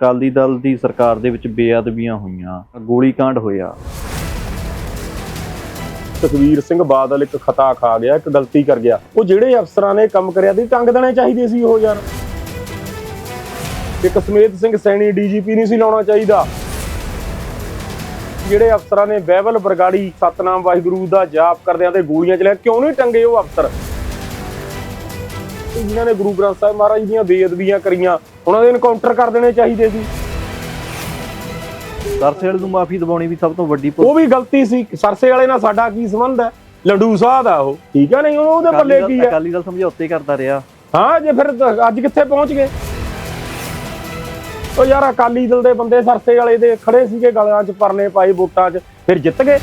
ਅਕਾਲੀ ਦਲ ਦੀ ਸਰਕਾਰ ਦੇ ਵਿੱਚ ਬੇਅਦਬੀਆਂ ਹੋਈਆਂ ਗੋਲੀकांड ਹੋਇਆ। ਸੁਖਵੀਰ ਸਿੰਘ ਬਾਦਲ ਇੱਕ ਖਤਾ ਖਾ ਗਿਆ, ਇੱਕ ਗਲਤੀ ਕਰ ਗਿਆ। ਉਹ ਜਿਹੜੇ ਅਫਸਰਾਂ ਨੇ ਕੰਮ ਕਰਿਆ ਦੀ ਟੰਗ ਦੇਣੇ ਚਾਹੀਦੇ ਸੀ ਉਹ ਯਾਰ। ਇੱਕ ਸਮੇਤ ਸਿੰਘ ਸੈਣੀ ਡੀਜੀਪੀ ਨਹੀਂ ਸੀ ਲਾਉਣਾ ਚਾਹੀਦਾ। ਜਿਹੜੇ ਅਫਸਰਾਂ ਨੇ ਬਹਿਬਲ ਬਰਗਾੜੀ ਸਤਨਾਮ ਵਾਹਿਗੁਰੂ ਦਾ ਜਾਪ ਕਰਦਿਆਂ ਤੇ ਗੋਲੀਆਂ ਚਲਾਇਆ ਕਿਉਂ ਨਹੀਂ ਟੰਗੇ ਉਹ ਅਫਸਰ? ਤੇ ਨੇ ਗੁਰੂ ਗ੍ਰੰਥ ਸਾਹਿਬ ਮਹਾਰਾਜ ਦੀਆਂ ਬੇਅਦਬੀਆਂ ਕਰੀਆਂ। ਉਹਨਾਂ ਦੇ ਐਨਕਾਊਂਟਰ ਕਰ ਦੇਣੇ ਚਾਹੀਦੇ ਸੀ। ਸਰਸੇਲ ਨੂੰ ਮਾਫੀ ਦਿਵਾਉਣੀ ਵੀ ਸਭ ਤੋਂ ਵੱਡੀ ਉਹ ਵੀ ਗਲਤੀ ਸੀ। ਸਰਸੇ ਵਾਲੇ ਨਾਲ ਸਾਡਾ ਕੀ ਸੰਬੰਧ ਹੈ? ਲੰਡੂ ਸਾਹਿਬ ਦਾ ਉਹ। ਠੀਕ ਹੈ ਨਹੀਂ? ਉਹਦੇ ਪੱਲੇ ਕੀ ਹੈ ਅਕਾਲੀ ਦਲ ਸਮਝੌਤੇ ਕਰਦਾ ਰਿਹਾ। ਹਾਂ ਜੇ ਫਿਰ ਅੱਜ ਕਿੱਥੇ ਪਹੁੰਚ ਗਏ? ਉਹ ਯਾਰ ਅਕਾਲੀ ਦਲ ਦੇ ਬੰਦੇ ਸਰਸੇ ਵਾਲੇ ਦੇ ਖੜੇ ਸੀਗੇ ਗਲਾਂ 'ਚ ਪਰਨੇ ਪਾਏ ਵੋਟਾਂ 'ਚ ਫਿਰ ਜਿੱਤ ਗਏ।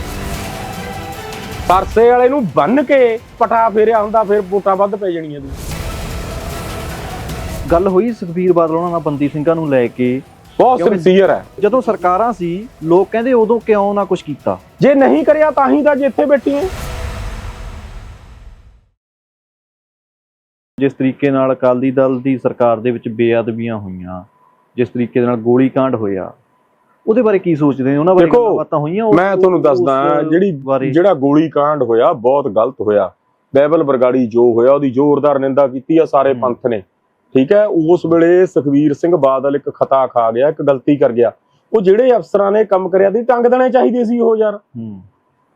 ਸਰਸੇ ਵਾਲੇ ਨੂੰ ਬੰਨ ਕੇ ਪਟਾ ਫੇਰਿਆ ਹੁੰਦਾ ਫਿਰ ਵੋਟਾਂ ਵੱਧ ਪੈ ਜਾਣੀਆਂ ਦੀ ਗੱਲ ਹੋਈ ਸੁਖਬੀਰ ਬਾਦਲ ਉਹਨਾਂ ਨਾਲ ਬੰਦੀ ਸਿੰਘਾਂ ਨੂੰ ਲੈ ਕੇ? ਬਹੁਤ ਸਿੰਸੀਅਰ ਹੈ। ਜਦੋਂ ਸਰਕਾਰਾਂ ਸੀ ਲੋਕ ਕਹਿੰਦੇ ਉਦੋਂ ਕਿਉਂ ਨਾ ਕੁਝ ਕੀਤਾ? ਜੇ ਨਹੀਂ ਕਰਿਆ ਤਾਂ ਹੀ ਤਾਂ ਅੱਜ ਇੱਥੇ ਬੈਠੀ ਹੈ। ਜਿਸ ਤਰੀਕੇ ਨਾਲ ਅਕਾਲੀ ਦਲ ਦੀ ਸਰਕਾਰ ਦੇ ਵਿੱਚ ਬੇਅਦਬੀਆਂ ਹੋਈਆਂ ਜਿਸ ਤਰੀਕੇ ਦੇ ਨਾਲ ਗੋਲੀकांड ਹੋਇਆ ਉਹਦੇ ਬਾਰੇ ਕੀ ਸੋਚਦੇ ਨੇ ਉਹਨਾਂ ਬਾਰੇ ਬਾਤਾਂ ਹੋਈਆਂ? ਮੈਂ ਤੁਹਾਨੂੰ ਦੱਸਦਾ ਜਿਹੜੀ ਜਿਹੜਾ ਗੋਲੀ ਕਾਂਡ ਹੋਇਆ ਬਹੁਤ ਗਲਤ ਹੋਇਆ। ਬੈਬਲ ਬਰਗਾੜੀ ਜੋ ਹੋਇਆ ਉਹਦੀ ਜ਼ੋਰਦਾਰ ਨਿੰਦਾ ਕੀਤੀ ਆ ਸਾਰੇ। ਪੰਥ ਨੇ। ਠੀਕ ਹੈ ਉਸ ਵੇਲੇ ਸੁਖਵੀਰ ਸਿੰਘ ਬਾਦਲ ਇੱਕ ਖਤਾ ਖਾ ਗਿਆ ਇੱਕ ਗਲਤੀ ਕਰ ਗਿਆ। ਉਹ ਜਿਹੜੇ ਅਫਸਰਾਂ ਨੇ ਕੰਮ ਕਰਿਆ ਦੀ ਟੰਗ ਦੇਣੇ ਚਾਹੀਦੇ ਸੀ ਉਹ ਯਾਰ।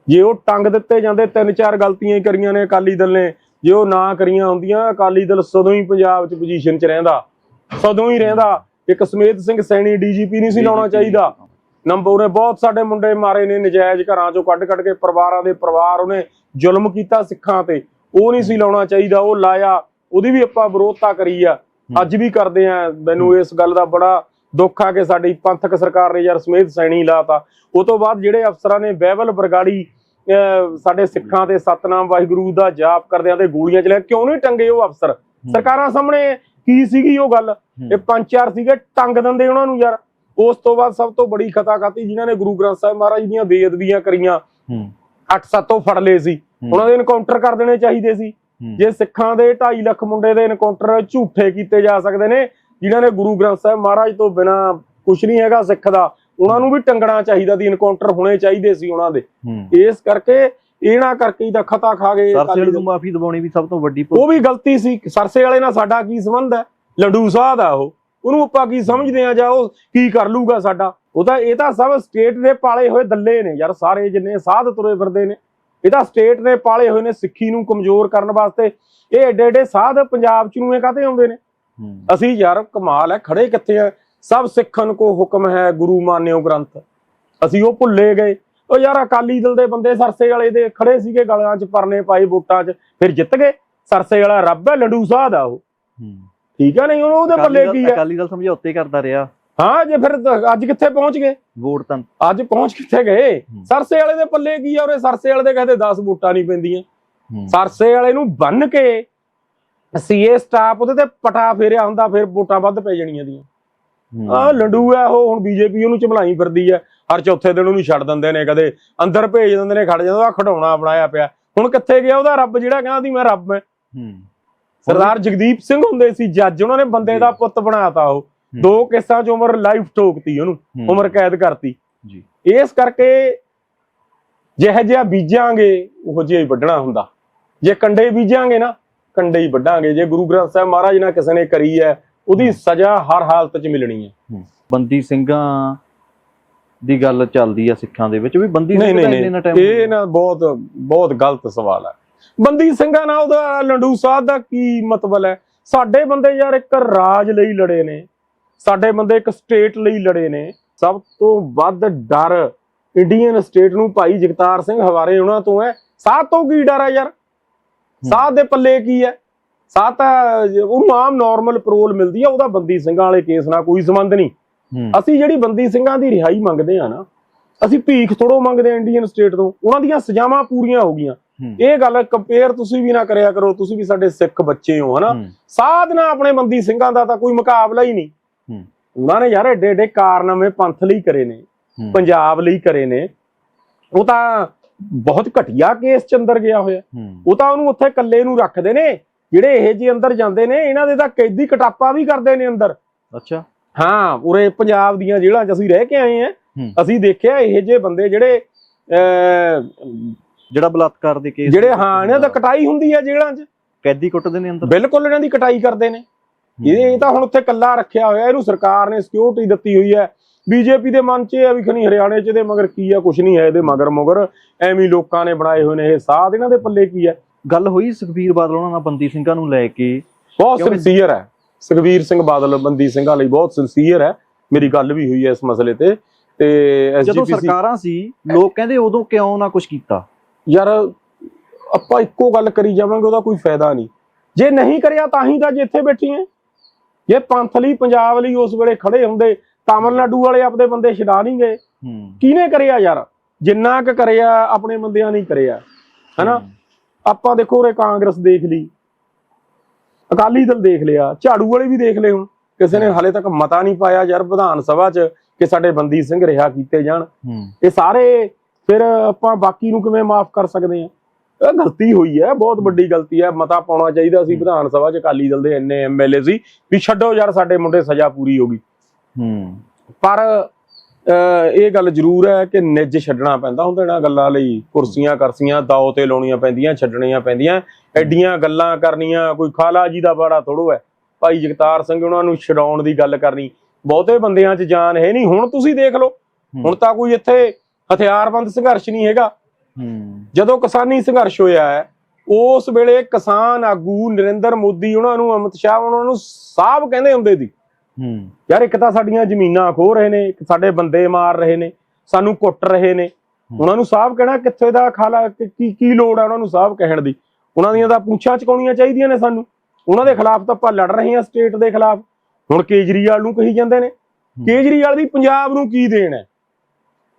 ਜੇ ਉਹ ਟੰਗ ਦਿੱਤੇ ਜਾਂਦੇ ਤਿੰਨ ਚਾਰ ਗਲਤੀਆਂ ਹੀ ਕਰੀਆਂ ਨੇ ਅਕਾਲੀ ਦਲ ਨੇ ਜੇ ਉਹ ਨਾ ਕਰੀਆਂ ਹੁੰਦੀਆਂ ਅਕਾਲੀ ਦਲ ਸਦੋਂ ਹੀ ਪੰਜਾਬ 'ਚ ਪੋਜੀਸ਼ਨ 'ਚ ਰਹਿੰਦਾ। ਸਦੋਂ ਹੀ ਰਹਿੰਦਾ। ਇੱਕ ਸਮੇਤ ਸਿੰਘ ਸੈਣੀ ਡੀਜੀਪੀ ਨਹੀਂ ਸੀ ਲਾਉਣਾ ਚਾਹੀਦਾ। ਨੰਬਰ ਉਹਨੇ ਬਹੁਤ ਸਾਡੇ ਮੁੰਡੇ ਮਾਰੇ ਨੇ ਨਜਾਇਜ਼ ਘਰਾਂ ਚੋਂ ਕੱਢ ਕੱਢ ਕੇ ਪਰਿਵਾਰਾਂ ਦੇ ਪਰਿਵਾਰ ਉਹਨੇ ਜ਼ੁਲਮ ਕੀਤਾ ਸਿੱਖਾਂ ਤੇ। ਉਹ ਨਹੀਂ ਸੀ ਲਾਉਣਾ ਚਾਹੀਦਾ ਉਹ ਲਾਇਆ। ਉਹਦੀ ਵੀ ਆਪਾਂ ਵਿਰੋਧਤਾ ਕਰੀ ਆ। ਅੱਜ ਵੀ ਕਰਦੇ ਆ ਮੈਨੂੰ ਇਸ ਗੱਲ ਦਾ ਬੜਾ ਦੁੱਖ ਆ ਕਿ ਸਾਡੀ ਪੰਥਕ ਸਰਕਾਰ ਨੇ ਯਾਰ ਸਮੇਤ ਸੈਣੀ ਲਾਤਾ। ਉਹ ਤੋਂ ਬਾਅਦ ਜਿਹੜੇ ਅਫਸਰਾਂ ਨੇ ਬਹਿਬਲ ਬਰਗਾੜੀ ਸਾਡੇ ਸਿੱਖਾਂ ਤੇ ਸਤਨਾਮ ਵਾਹਿਗੁਰੂ ਦਾ ਜਾਪ ਕਰਦਿਆਂ ਤੇ ਗੋਲੀਆਂ ਚਲਾਇਆ ਕਿਉਂ ਨਹੀਂ ਟੰਗੇ ਉਹ ਅਫਸਰ? ਸਰਕਾਰਾਂ ਸਾਹਮਣੇ ਕੀ ਸੀਗੀ ਉਹ ਗੱਲ? ਇਹ ਪੰਜ ਚਾਰ ਸੀਗੇ ਟੰਗ ਦਿੰਦੇ ਉਹਨਾਂ ਨੂੰ ਯਾਰ। ਉਸ ਤੋਂ ਬਾਅਦ ਸਭ ਤੋਂ ਬੜੀ ਖਤਾ ਖਾਤੀ ਜਿਨ੍ਹਾਂ ਨੇ ਗੁਰੂ ਗ੍ਰੰਥ ਸਾਹਿਬ ਮਹਾਰਾਜ ਦੀਆਂ ਬੇਅਦਬੀਆਂ ਕਰੀਆਂ। ਹੂੰ। 8-7 ਤੋਂ ਫੜ ਲਏ ਸੀ। ਉਹਨਾਂ ਦੇ ਐਨਕਾਊਂਟਰ ਕਰ ਦੇਣੇ ਚਾਹੀਦੇ ਸੀ। ਜੇ ਸਿੱਖਾਂ ਦੇ 2.5 ਲੱਖ ਮੁੰਡੇ ਦੇ ਐਨਕਾਊਂਟਰ ਝੂਠੇ ਕੀਤੇ ਜਾ ਸਕਦੇ ਨੇ ਜਿਨ੍ਹਾਂ ਨੇ ਗੁਰੂ ਗ੍ਰੰਥ ਸਾਹਿਬ ਮਹਾਰਾਜ ਤੋਂ ਬਿਨਾ ਕੁਝ ਨਹੀਂ ਹੈਗਾ ਸਿੱਖ ਦਾ ਉਹਨਾਂ ਨੂੰ ਵੀ ਟੰਗਣਾ ਚਾਹੀਦਾ ਦੀ ਐਨਕਾਊਂਟਰ ਹੋਣੇ ਚਾਹੀਦੇ ਸੀ ਉਹਨਾਂ ਦੇ। ਇਸ ਕਰਕੇ ਇਹਨਾਂ ਕਰਕੇ ਹੀ ਤਾਂ ਖਤਾ ਖਾ ਗਏ ਦਲ। ਨੂੰ ਮਾਫੀ ਦਿਵਾਉਣੀ ਵੀ ਸਭ ਤੋਂ ਵੱਡੀ ਉਹ ਵੀ ਗਲਤੀ ਸੀ ਸਰਸੇ ਵਾਲੇ ਨਾਲ ਸਾਡਾ ਕੀ ਸੰਬੰਧ ਹੈ? ਲੰਡੂ ਸਾਹਿਬ ਦਾ ਉਹ। ਉਹਨੂੰ ਆਪਾਂ ਕੀ ਸਮਝਦੇ ਆ ਜਾਂ ਉਹ ਕੀ ਕਰ ਲੂਗਾ ਸਾਡਾ? ਉਹ ਤਾਂ ਇਹ ਤਾਂ ਸਭ ਸਟੇਟ ਦੇ ਪਾਲੇ ਹੋਏ ਦੱਲੇ ਨੇ ਯਾਰ ਸਾਰੇ ਜਿੰਨੇ ਸਾਧ ਤੁਰੇ ਫਿਰਦੇ ਨੇ। ਇਹ ਤਾਂ ਸਟੇਟ ਨੇ ਪਾਲੇ ਹੋਏ ਨੇ ਸਿੱਖੀ ਨੂੰ ਕਮਜ਼ੋਰ ਕਰਨ ਵਾਸਤੇ। ਇਹ ਏਡੇ ਏਡੇ ਸਾਧ ਪੰਜਾਬ ਚ ਨੂੰ ਇਹ ਕਾਤੇ ਆਉਂਦੇ ਨੇ? ਅਸੀਂ ਯਾਰ ਕਮਾਲ ਹੈ ਖੜੇ ਕਿੱਥੇ ਆ? ਸਭ ਸਿੱਖਨ ਕੋ ਹੁਕਮ ਹੈ ਗੁਰੂ ਮਾਨਿਓ ਗ੍ਰੰਥ। ਅਸੀਂ ਉਹ ਭੁੱਲੇ ਗਏ। ਉਹ ਯਾਰ ਅਕਾਲੀ ਦਲ ਦੇ ਬੰਦੇ ਸਰਸੇ ਵਾਲੇ ਦੇ ਖੜੇ ਸੀਗੇ ਗਲਾਂ 'ਚ ਪਰਨੇ ਪਾਏ ਵੋਟਾਂ 'ਚ ਫਿਰ ਜਿੱਤ ਗਏ। ਸਰਸੇ ਵਾਲਾ ਰੱਬ ਹੈ ਲੰਡੂ ਸਾਧ ਆ ਉਹ। ਠੀਕ ਹੈ ਨਹੀਂ ਉਹਦੇ ਪੱਲੇ ਕੀ ਹੈ ਅਕਾਲੀ ਦਲ ਸਮਝੌਤੇ ਕਰਦਾ ਰਿਹਾ। ਹਾਂ ਜੇ ਫਿਰ ਤਾਂ ਅੱਜ ਕਿੱਥੇ ਪਹੁੰਚ ਗਏ? ਵੋਟ ਤਾਂ ਅੱਜ ਪਹੁੰਚ ਕਿੱਥੇ ਗਏ। ਸਰਸੇ ਵਾਲੇ ਦੇ ਪੱਲੇ ਕੀ ਆ ਉਹਦੇ ਸਰਸੇ ਵਾਲੇ ਦੇ ਕਹਿੰਦੇ 10 ਵੋਟਾਂ ਨਹੀਂ ਪੈਂਦੀਆਂ। ਸਰਸੇ ਵਾਲੇ ਨੂੰ ਬੰਨ ਕੇ ਸੀਏ ਸਟਾਫ ਉਹਦੇ ਤੇ ਪਟਾ ਫੇਰਿਆ ਹੁੰਦਾ ਫਿਰ ਵੋਟਾਂ ਵੱਧ ਪੈ ਜਾਣੀਆਂ ਦੀਆਂ। ਆ ਲੰਡੂ ਆ ਉਹ ਹੁਣ ਬੀਜੇਪੀ ਉਹਨੂੰ ਚਮਲਾਈ ਫਿਰਦੀ ਆ। ਹਰ ਚੌਥੇ ਦਿਨ ਉਹਨੂੰ ਛੱਡ ਦਿੰਦੇ ਨੇ ਕਦੇ ਅੰਦਰ ਭੇਜ ਦਿੰਦੇ ਨੇ ਖੜ ਜਾਂਦਾ ਖਡਾਉਣਾ ਬਣਾਇਆ ਪਿਆ। ਹੁਣ ਕਿੱਥੇ ਗਿਆ ਉਹਦਾ? ਰੱਬ ਜਿਹੜਾ ਕਹਿੰਦਾ ਸੀ ਮੈਂ ਰੱਬ ਮੈਂ ਸਰਦਾਰ ਜਗਦੀਪ ਸਿੰਘ ਹੁੰਦੇ ਸੀ ਜੱਜ ਉਹਨਾਂ ਨੇ ਬੰਦੇ ਦਾ ਪੁੱਤ ਬਣਾਤਾ ਉਹ। ਦੋ ਕੇਸਾਂ 'ਚ ਉਮਰ ਲਾਈਫ ਠੋਕਤੀ ਉਹਨੂੰ। ਉਮਰ ਕੈਦ ਕਰਤੀ। ਜੀ। ਇਸ ਕਰਕੇ ਜਿਹੋ ਜਿਹਾ ਬੀਜਾਂਗੇ ਉਹ ਜਿਹਾ ਹੀ ਵੱਢਣਾ ਹੁੰਦਾ। ਜੇ ਕੰਡੇ ਬੀਜਾਂਗੇ ਨਾ ਕੰਡੇ ਹੀ ਵੱਢਾਂਗੇ। ਜੇ ਗੁਰੂ ਗ੍ਰੰਥ ਸਾਹਿਬ ਮਹਾਰਾਜ ਨਾਲ ਕਿਸੇ ਨੇ ਕਰੀ ਹੈ ਉਹਦੀ ਸਜ਼ਾ ਹਰ ਹਾਲਤ 'ਚ ਮਿਲਣੀ ਹੈ। ਬੰਦੀ ਸਿੰਘਾਂ ਦੀ ਗੱਲ ਚੱਲਦੀ ਆ ਸਿੱਖਾਂ ਦੇ ਵਿੱਚ ਵੀ ਬੰਦੀ ਸਿੰਘ ਇੰਨੇ ਨਹੀਂ। time ਇਹ ਨਾ ਬਹੁਤ ਬਹੁਤ ਗਲਤ ਸਵਾਲ ਹੈ। ਬੰਦੀ ਸਿੰਘਾਂ ਨਾਲ ਉਹਦਾ ਲੰਡੂ ਸਾਹਿਬ ਦਾ ਕੀ ਮਤਲਬ ਹੈ? ਸਾਡੇ ਬੰਦੇ ਯਾਰ ਇੱਕ ਰਾਜ ਲਈ ਲੜੇ ਨੇ। ਸਾਡੇ ਬੰਦੇ ਇੱਕ ਸਟੇਟ ਲਈ ਲੜੇ ਨੇ। ਸਭ ਤੋਂ ਵੱਧ ਡਰ ਇੰਡੀਅਨ ਸਟੇਟ ਨੂੰ ਭਾਈ ਜਗਤਾਰ ਸਿੰਘ ਹਵਾਰੇ ਉਹਨਾਂ ਤੋਂ ਹੈ। ਸਾਹ ਤੋਂ ਕੀ ਡਰ ਹੈ ਯਾਰ? ਸਾਹ ਦੇ ਪੱਲੇ ਕੀ ਹੈ? ਸਾਹ ਤਾਂ ਉਹ ਆਮ ਨਾਰਮਲ ਪੈਰੋਲ ਮਿਲਦੀ ਆ ਉਹਦਾ ਬੰਦੀ ਸਿੰਘਾਂ ਵਾਲੇ ਕੇਸ ਨਾਲ ਕੋਈ ਸੰਬੰਧ ਨਹੀਂ। ਅਸੀਂ ਜਿਹੜੀ ਬੰਦੀ ਸਿੰਘਾਂ ਦੀ ਰਿਹਾਈ ਮੰਗਦੇ ਆ ਨਾ ਅਸੀਂ ਭੀਖ ਥੋੜੋ ਮੰਗਦੇ ਆ ਇੰਡੀਅਨ ਸਟੇਟ ਤੋਂ। ਉਹਨਾਂ ਦੀਆਂ ਸਜ਼ਾਵਾਂ ਪੂਰੀਆਂ ਹੋ ਗਈਆਂ। ਇਹ ਗੱਲ ਕੰਪੇਅਰ ਤੁਸੀਂ ਵੀ ਨਾ ਕਰਿਆ ਕਰੋ ਤੁਸੀਂ ਵੀ ਸਾਡੇ ਸਿੱਖ ਬੱਚੇ ਹੋ ਹਨਾ। ਹੂੰ। ਸਾਧਨਾ ਆਪਣੇ ਬੰਦੀ ਸਿੰਘਾਂ ਦਾ ਤਾਂ ਕੋਈ ਮੁਕਾਬਲਾ ਹੀ ਨਹੀਂ। ਉਹਨਾਂ ਨੇ ਯਾਰ ਏਡੇ ਏਡੇ ਕਾਰਨਾਮੇ ਪੰਥ ਲਈ ਕਰੇ ਨੇ। ਪੰਜਾਬ ਲਈ ਕਰੇ ਨੇ। ਉਹ ਤਾਂ ਬਹੁਤ ਘਟੀਆ ਕੇਸ ਚ ਅੰਦਰ ਗਿਆ ਹੋਇਆ। ਉਹ ਤਾਂ ਉਹਨੂੰ ਉੱਥੇ ਇਕੱਲੇ ਨੂੰ ਰੱਖਦੇ ਨੇ ਜਿਹੜੇ ਇਹ ਜੀ ਅੰਦਰ ਜਾਂਦੇ ਨੇ ਇਹਨਾਂ ਦੇ ਤਾਂ ਕੈਦੀ ਕਟਾਪਾ ਵੀ ਕਰਦੇ ਨੇ ਅੰਦਰ। ਅੱਛਾ। ਹਾਂ ਉਰੇ ਪੰਜਾਬ ਦੀਆਂ ਜੇਲ੍ਹਾਂ 'ਚ ਅਸੀਂ ਰਹਿ ਕੇ ਆਏ ਆ। ਅਸੀਂ ਦੇਖਿਆ ਇਹ ਜੇ ਬੰਦੇ ਜਿਹੜੇ ਜਿਹੜਾ ਬਲਾਤਕਾਰ ਦੇ ਕੇਸ ਜਿਹੜੇ ਹਾਂ ਇਹਨਾਂ ਦਾ ਕਟਾਈ ਹੁੰਦੀ ਆ ਜੇਲ੍ਹਾਂ 'ਚ। ਕੈਦੀ ਕੁੱਟਦੇ ਨੇ ਅੰਦਰ? ਬਿਲਕੁਲ ਇਹਨਾਂ ਦੀ ਕਟਾਈ ਕਰਦੇ ਨੇ। ਇਹ ਇਹ ਤਾਂ ਹੁਣ ਉੱਥੇ ਕੱਲਾ ਰੱਖਿਆ ਹੋਇਆ ਇਹਨੂੰ ਸਰਕਾਰ ਨੇ ਸਿਕਿਉਰਿਟੀ ਦਿੱਤੀ ਹੋਈ ਹੈ। ਬੀਜੇਪੀ ਦੇ ਮਨ 'ਚ ਇਹ ਆ ਵੀ ਖਣੀ ਹਰਿਆਣੇ 'ਚ ਇਹਦੇ ਮਗਰ ਕੀ ਆ ਕੁਛ ਨਹੀਂ ਹੈ ਇਹਦੇ ਮਗਰ ਮਗਰ। ਐਵੇਂ ਲੋਕਾਂ ਨੇ ਬਣਾਏ ਹੋਏ ਨੇ ਇਹ ਸਾਧ ਇਹਨਾਂ ਦੇ ਪੱਲੇ ਕੀ ਹੈ ਗੱਲ ਹੋਈ ਸੁਖਬੀਰ ਬਾਦਲ ਉਹਨਾਂ ਨਾਲ ਬੰਦੀ ਸਿੰਘਾਂ ਨੂੰ ਲੈ ਕੇ? ਬਹੁਤ ਸਿੰਸੀਅਰ ਹੈ। ਸੁਖਵੀਰ ਸਿੰਘ ਬਾਦਲ ਬੰਦੀ ਸਿੰਘਾਂ ਲਈ ਬਹੁਤ ਸਿੰਸੀਅਰ ਹੈ। ਮੇਰੀ ਗੱਲ ਵੀ ਹੋਈ ਹੈ ਇਸ ਮਸਲੇ ਤੇ। ਤੇ ਜਦੋਂ ਸਰਕਾਰਾਂ ਸੀ ਲੋਕ ਕਹਿੰਦੇ ਉਦੋਂ ਕਿਉਂ ਨਾ ਕੁਝ ਕੀਤਾ? ਯਾਰ ਆਪਾਂ ਇੱਕੋ ਗੱਲ ਕਰੀ ਜਾਵਾਂਗੇ ਉਹਦਾ ਕੋਈ ਫਾਇਦਾ ਨਹੀਂ। ਜੇ ਨਹੀਂ ਕਰਿਆ ਤਾਂ ਹੀ ਤਾਂ ਜੇ ਇੱਥੇ ਬੈਠੀ ਹੈ। ਜੇ ਪੰਥ ਲਈ ਪੰਜਾਬ ਲਈ ਉਸ ਵੇਲੇ ਖੜੇ ਹੁੰਦੇ ਤਾਮਿਲਨਾਡੂ ਵਾਲੇ ਆਪਦੇ ਬੰਦੇ ਛਡਾ ਨਹੀਂ ਗਏ। ਕਿਹਨੇ ਕਰਿਆ ਯਾਰ? ਜਿੰਨਾ ਕੁ ਕਰਿਆ ਆਪਣੇ ਬੰਦਿਆਂ ਨਹੀਂ ਕਰਿਆ। ਹਨਾ? ਆਪਾਂ ਦੇਖੋ ਉਰੇ ਕਾਂਗਰਸ ਦੇਖ ਲਈ। ਅਕਾਲੀ ਦਲ ਦੇਖ ਲਿਆ। ਝਾੜੂ ਵਾਲੇ ਵੀ ਦੇਖ ਲਏ ਹੁਣ। ਕਿਸੇ ਨੇ ਹਾਲੇ ਤੱਕ ਮਤਾ ਨਹੀਂ ਪਾਇਆ ਯਾਰ ਵਿਧਾਨ ਸਭਾ 'ਚ ਕਿ ਸਾਡੇ ਬੰਦੀ ਸਿੰਘ ਰਿਹਾ ਕੀਤੇ ਜਾਣ। ਇਹ ਸਾਰੇ ਫਿਰ ਆਪਾਂ ਬਾਕੀ ਨੂੰ ਕਿਵੇਂ ਮਾਫ ਕਰ ਸਕਦੇ ਆ ਇਹ ਗਲਤੀ ਹੋਈ ਹੈ ਬਹੁਤ ਵੱਡੀ ਗਲਤੀ ਹੈ। ਮਤਾ ਪਾਉਣਾ ਚਾਹੀਦਾ ਸੀ ਵਿਧਾਨ ਸਭਾ 'ਚ ਅਕਾਲੀ ਦਲ ਦੇ ਇੰਨੇ ਐਮਐਲਏ ਸੀ ਵੀ ਛੱਡੋ ਯਾਰ ਸਾਡੇ ਮੁੰਡੇ ਸਜ਼ਾ ਪੂਰੀ ਹੋ ਗਈ। ਹੂੰ। ਪਰ ਇਹ ਗੱਲ ਜ਼ਰੂਰ ਹੈ ਕਿ ਨਿੱਜ ਛੱਡਣਾ ਪੈਂਦਾ। ਹੁੰਦਾ ਇਹਨਾਂ ਗੱਲਾਂ ਲਈ ਕੁਰਸੀਆਂ ਕਰਸੀਆਂ ਦਾਅ ਤੇ ਲਾਉਣੀਆਂ ਪੈਂਦੀਆਂ ਛੱਡਣੀਆਂ ਪੈਂਦੀਆਂ। ਐਡੀਆਂ ਗੱਲਾਂ ਕਰਨੀਆਂ ਕੋਈ ਖਾਲਾ ਜੀ ਦਾ ਬਾੜਾ ਥੋੜੋ ਹੈ। ਭਾਈ ਜਗਤਾਰ ਸਿੰਘ ਉਹਨਾਂ ਨੂੰ ਛਡਾਉਣ ਦੀ ਗੱਲ ਕਰਨੀ। ਬਹੁਤੇ ਬੰਦਿਆਂ 'ਚ ਜਾਨ ਹੈ ਨਹੀਂ। ਹੁਣ ਤੁਸੀਂ ਦੇਖ ਲਓ। ਹੁਣ ਤਾਂ ਕੋਈ ਇੱਥੇ ਹਥਿਆਰਬੰਦ ਸੰਘਰਸ਼ ਨਹੀਂ ਹੈਗਾ। ਜਦੋਂ ਕਿਸਾਨੀ ਸੰਘਰਸ਼ ਹੋਇਆ ਹੈ ਉਸ ਵੇਲੇ ਕਿਸਾਨ ਆਗੂ ਨਰਿੰਦਰ ਮੋਦੀ ਉਹਨਾਂ ਨੂੰ ਅਮਿਤ ਸ਼ਾਹ ਉਹਨਾਂ ਨੂੰ ਸਾਹਬ ਕਹਿੰਦੇ ਹੁੰਦੇ ਸੀ। ਹੂੰ। ਯਾਰ ਇੱਕ ਤਾਂ ਸਾਡੀਆਂ ਜ਼ਮੀਨਾਂ ਖੋ ਰਹੇ ਨੇ ਇੱਕ ਸਾਡੇ ਬੰਦੇ ਮਾਰ ਰਹੇ ਨੇ ਸਾਨੂੰ ਕੁੱਟ ਰਹੇ ਨੇ। ਉਹਨਾਂ ਨੂੰ ਸਾਹਬ ਕਹਿਣਾ ਕਿੱਥੇ ਦਾ ਖਾਲਾ ਕਿ- ਕੀ ਲੋੜ ਹੈ ਉਹਨਾਂ ਨੂੰ ਸਾਹਬ ਕਹਿਣ ਦੀ। ਉਹਨਾਂ ਦੀਆਂ ਤਾਂ ਪੁੱਛਾਂ ਚਕਾਉਣੀਆਂ ਚਾਹੀਦੀਆਂ ਨੇ ਸਾਨੂੰ। ਉਹਨਾਂ ਦੇ ਖਿਲਾਫ ਤਾਂ ਆਪਾਂ ਲੜ ਰਹੇ ਹਾਂ ਸਟੇਟ ਦੇ ਖਿਲਾਫ। ਹੁਣ ਕੇਜਰੀਵਾਲ ਨੂੰ ਕਹੀ ਜਾਂਦੇ ਨੇ ਕੇਜਰੀਵਾਲ ਦੀ ਪੰਜਾਬ ਨੂੰ ਕੀ ਦੇਣ ਹੈ?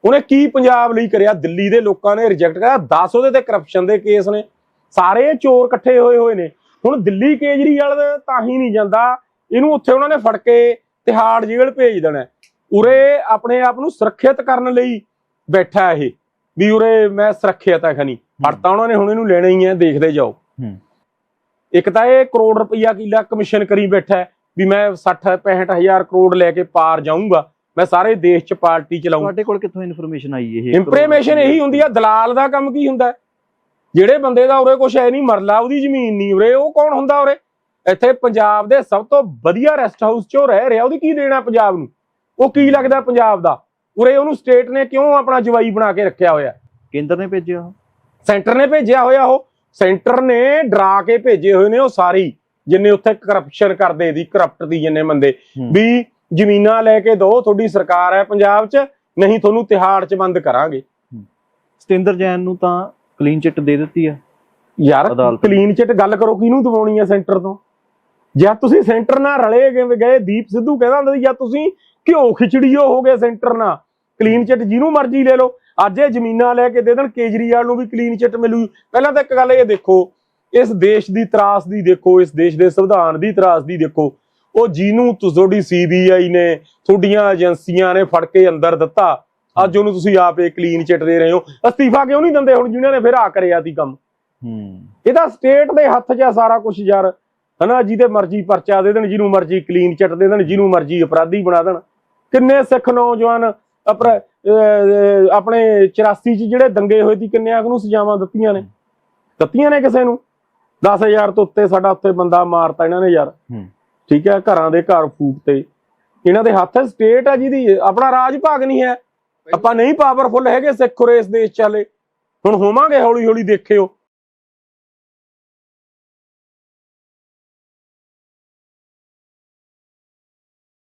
ਉਹਨੇ ਕੀ ਪੰਜਾਬ ਲਈ ਕਰਿਆ? ਦਿੱਲੀ ਦੇ ਲੋਕਾਂ ਨੇ ਰਿਜੈਕਟ ਕਰਿਆ। 10 ਉਹਦੇ ਤੇ ਕਰਪਸ਼ਨ ਦੇ ਕੇਸ ਨੇ। ਸਾਰੇ ਚੋਰ ਇਕੱਠੇ ਹੋਏ ਹੋਏ ਨੇ। ਹੁਣ ਦਿੱਲੀ ਕੇਜਰੀਵਾਲ ਤਾਂ ਹੀ ਨਹੀਂ ਜਾਂਦਾ। ਇਹਨੂੰ ਉੱਥੇ ਉਹਨਾਂ ਨੇ ਫੜ ਕੇ ਤਿਹਾੜ ਜੇਲ੍ਹ ਭੇਜ ਦੇਣਾ। ਉਰੇ ਆਪਣੇ ਆਪ ਨੂੰ ਸੁਰੱਖਿਅਤ ਕਰਨ ਲਈ ਬੈਠਾ ਇਹ। ਵੀ ਉਰੇ ਮੈਂ ਸੁਰੱਖਿਅਤ ਹੈ। ਖਣੀ ਫੜਤਾ ਉਹਨਾਂ ਨੇ ਹੁਣ ਇਹਨੂੰ ਲੈਣਾ ਹੀ ਹੈ ਦੇਖਦੇ ਜਾਓ। ਇੱਕ ਤਾਂ ਇਹ ਕਰੋੜ ਰੁਪਈਆ ਕਿੱਲਾ ਕਮਿਸ਼ਨ ਕਰੀ ਬੈਠਾ ਵੀ ਮੈਂ 60 65 ਹਜ਼ਾਰ ਕਰੋੜ ਲੈ ਕੇ ਪਾਰ ਜਾਊਂਗਾ। ਮੈਂ ਸਾਰੇ ਦੇਸ਼ 'ਚ ਪਾਰਟੀ ਚਲਾਊਂ ਤੁਹਾਡੇ ਕੋਲ ਕਿੱਥੋਂ ਇਨਫੋਰਮੇਸ਼ਨ ਆਈ ਇਹ? ਇੰਪਰੇਮੇਸ਼ਨ ਇਹੀ ਹੁੰਦੀ ਆ ਦਲਾਲ ਦਾ ਕੰਮ ਕੀ ਹੁੰਦਾ? ਜਿਹੜੇ ਬੰਦੇ ਦਾ ਉਰੇ ਕੁਛ ਹੈ ਨਹੀਂ ਮਰਲਾ ਉਹਦੀ ਜ਼ਮੀਨ ਨਹੀਂ ਉਰੇ ਉਹ ਕੌਣ ਹੁੰਦਾ ਉਰੇ? ਇੱਥੇ ਪੰਜਾਬ ਦੇ ਸਭ ਤੋਂ ਵਧੀਆ ਰੈਸਟ ਹਾਊਸ 'ਚ ਰਹਿ ਰਿਹਾ ਉਹਦੀ ਕੀ ਦੇਣਾ ਪੰਜਾਬ ਨੂੰ? ਉਹ ਕੀ ਲੱਗਦਾ ਪੰਜਾਬ ਦਾ? ਉਰੇ ਉਹਨੂੰ ਸਟੇਟ ਨੇ ਕਿਉਂ ਆਪਣਾ ਜਵਾਈ ਬਣਾ ਕੇ ਰੱਖਿਆ ਹੋਇਆ? ਕੇਂਦਰ ਨੇ ਭੇਜਿਆ ਸੈਂਟਰ ਨੇ ਭੇਜਿਆ ਹੋਇਆ ਉਹ। ਸੈਂਟਰ ਨੇ ਡਰਾ ਕੇ ਭੇਜੇ ਹੋਏ ਨੇ ਉਹ ਸਾਰੀ ਜਿੰਨੇ ਉੱਥੇ ਕਰਪਸ਼ਨ ਕਰਦੇ ਦੀ ਕਰਪਟ ਦੀ ਜਿੰਨੇ ਬੰਦੇ। ਵੀ ਜ਼ਮੀਨਾਂ ਲੈ ਕੇ ਦੋ ਤੁਹਾਡੀ ਸਰਕਾਰ ਹੈ ਪੰਜਾਬ 'ਚ ਨਹੀਂ ਤੁਹਾਨੂੰ ਤਿਹਾੜ 'ਚ ਬੰਦ ਕਰਾਂਗੇ। ਸਤਿੰਦਰ ਜੈਨ ਨੂੰ ਤਾਂ ਕਲੀਨ ਚਿੱਟ ਦੇ ਦਿੱਤੀ ਆ। ਯਾਰ ਕਲੀਨ ਚਿੱਟ ਗੱਲ ਕਰੋ ਕਿਹਨੂੰ ਦਵਾਉਣੀ ਹੈ ਸੈਂਟਰ ਤੋਂ? ਜਾਂ ਤੁਸੀਂ ਸੈਂਟਰ ਨਾਲ ਰਲੇ ਗਏ ਗਏ ਦੀਪ ਸਿੱਧੂ ਕਹਿੰਦਾ ਹੁੰਦਾ ਸੀ ਜਾਂ ਤੁਸੀਂ ਘਿਓ ਖਿਚੜੀਓ ਹੋ ਗਏ ਸੈਂਟਰ ਨਾਲ। ਕਲੀਨ ਚਿੱਟ ਜਿਹਨੂੰ ਮਰਜ਼ੀ ਲੈ ਲਓ। ਅੱਜ ਇਹ ਜ਼ਮੀਨਾਂ ਲੈ ਕੇ ਦੇ ਦੇਣ ਕੇਜਰੀਵਾਲ ਨੂੰ ਵੀ ਕਲੀਨ ਚਿੱਟ ਮਿਲੂ। ਪਹਿਲਾਂ ਤਾਂ ਇੱਕ ਗੱਲ ਇਹ ਦੇਖੋ ਇਸ ਦੇਸ਼ ਦੀ ਤਰਾਸ ਦੀ ਦੇਖੋ ਇਸ ਦੇਸ਼ ਦੇ ਸੰਵਿਧਾਨ ਦੀ ਤਰਾਸ ਦੀ ਦੇਖੋ। ਉਹ ਜਿਹਨੂੰ ਤੁਹਾਡੀ ਸੀਬੀਆਈ ਨੇ ਤੁਹਾਡੀਆਂ ਏਜੰਸੀਆਂ ਨੇ ਫੜ ਕੇ ਅੰਦਰ ਦਿੱਤਾ ਅੱਜ ਉਹਨੂੰ ਤੁਸੀਂ ਆਪੇ ਕਲੀਨ ਚਿੱਟ ਦੇ ਰਹੇ ਹੋ। ਅਸਤੀਫਾ ਕਿਉਂ ਨਹੀਂ ਦਿੰਦੇ ਹੁਣ ਜਿਹਨਾਂ ਨੇ ਫਿਰ ਆ ਕਰਿਆ ਸੀ ਕੰਮ? ਹੂੰ। ਇਹਦਾ ਸਟੇਟ ਦੇ ਹੱਥ 'ਚ ਆ ਸਾਰਾ ਕੁਝ ਯਾਰ। ਹਨਾ ਜਿਹਦੇ ਮਰਜ਼ੀ ਪਰਚਾ ਦੇ ਦੇਣ ਜਿਹਨੂੰ ਮਰਜ਼ੀ ਕਲੀਨ ਚਿੱਟ ਦੇ ਦੇਣ ਜਿਹਨੂੰ ਮਰਜ਼ੀ ਅਪਰਾਧੀ ਬਣਾ ਦੇਣ। ਕਿੰਨੇ ਸਿੱਖ ਨੌਜਵਾਨ ਆਪਣੇ 84 'ਚ ਜਿਹੜੇ ਦੰਗੇ ਹੋਏ ਸੀ ਕਿੰਨਿਆਂ ਨੂੰ ਸਜ਼ਾਵਾਂ ਦਿੱਤੀਆਂ ਨੇ? ਦਿੱਤੀਆਂ ਨੇ ਕਿਸੇ ਨੂੰ? 10000 ਤੋਂ ਉੱਤੇ ਸਾਡਾ ਉੱਤੇ ਬੰਦਾ ਮਾਰਤਾ ਇਹਨਾਂ ਨੇ ਯਾਰ। ਠੀਕ ਹੈ, ਘਰਾਂ ਦੇ ਘਰ ਫੂਕਤੇ ਇਹਨਾਂ ਦੇ ਹੱਥ ਸਟੇਟ ਆ ਜਿਹਦੀ, ਆਪਣਾ ਰਾਜ ਭਾਗ ਨਹੀਂ ਹੈ। ਆਪਾਂ ਨਹੀਂ ਪਾਵਰਫੁੱਲ ਹੈਗੇ ਸਿੱਖ ਉਰੇ ਇਸ ਦੇਸ਼ ਚਾਲੇ ਹੁਣ ਹੋਵਾਂਗੇ ਹੌਲੀ ਹੌਲੀ ਦੇਖਿਓ।